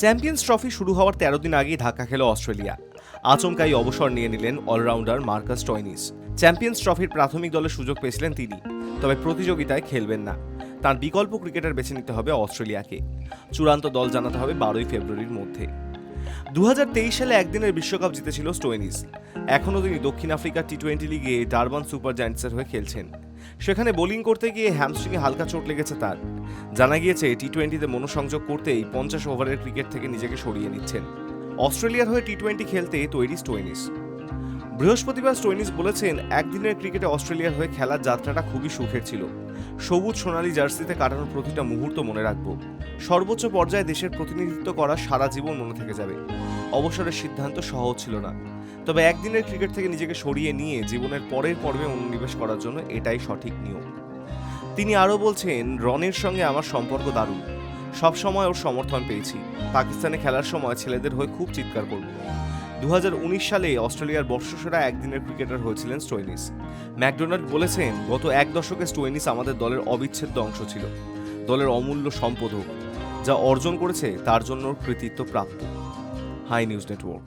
Champions trophy শুরু হওয়ার তেরো দিন আগেই ধাক্কা খেল অস্ট্রেলিয়া। আচমকাই অবসর নিয়ে নিলেন অলরাউন্ডার মার্কাস টয়নিস। চ্যাম্পিয়ন্স ট্রফির প্রাথমিক দলের সুযোগ পেয়েছিলেন তিনি, তবে প্রতিযোগিতায় খেলবেন না। তার বিকল্প ক্রিকেটার বেছে নিতে হবে অস্ট্রেলিয়াকে। চূড়ান্ত দল জানাতে হবে বারোই ফেব্রুয়ারির মধ্যে। দুহাজার তেইশ সালে একদিনের বিশ্বকাপ জিতেছিল স্টোয়েনিস। এখনও তিনি দক্ষিণ আফ্রিকা টি টোয়েন্টি লিগে ডারবান সুপার জায়ান্টসের হয়ে খেলছেন। সেখানে বোলিং করতে গিয়ে হ্যামস্ট্রিংয়ে হালকা চোট লেগেছে তার। জানা গিয়েছে টি টোয়েন্টিতে মনোসংযোগ করতেই পঞ্চাশ ওভারের ক্রিকেট থেকে নিজেকে সরিয়ে নিচ্ছেন। অস্ট্রেলিয়ার হয়ে টি টোয়েন্টি খেলতে তৈরি স্টোয়েনিস বৃহস্পতিবার স্টোয়েনিস বলেছেন, একদিনের ক্রিকেটে অস্ট্রেলিয়ার হয়ে খেলার যাত্রাটা খুবই সুখের ছিল। সবুজ সোনালি জার্সিতে কাটানোর প্রতিটা মুহূর্ত মনে রাখব। সর্বোচ্চ পর্যায়ে দেশের প্রতিনিধিত্ব করা সারা জীবন মনে থেকে যাবে। অবসরের সিদ্ধান্ত সহজ ছিল না। তবে একদিনের ক্রিকেট থেকে নিজেকে সরিয়ে নিয়ে জীবনের পরের পর্বে মনোনিবেশ করার জন্য এটাই সঠিক নিয়ম। তিনি আরও বলছেন, রনের সঙ্গে আমার সম্পর্ক দারুণ। সবসময় ওর সমর্থন পেয়েছি। পাকিস্তানে খেলার সময় ছেলেদের হয়ে খুব চিৎকার করব। দু হাজার উনিশ সালে অস্ট্রেলিয়ার বর্ষসেরা একদিনের ক্রিকেটার হয়েছিলেন স্টোয়েনিস ম্যাকডোনাল্ড বলেছেন, গত এক দশকে স্টোয়েনিস আমাদের দলের অবিচ্ছেদ্য অংশ ছিল, দলের অমূল্য সম্পদক যা অর্জন করেছে তার জন্য কৃতিত্ব প্রাপ্ত। High news network.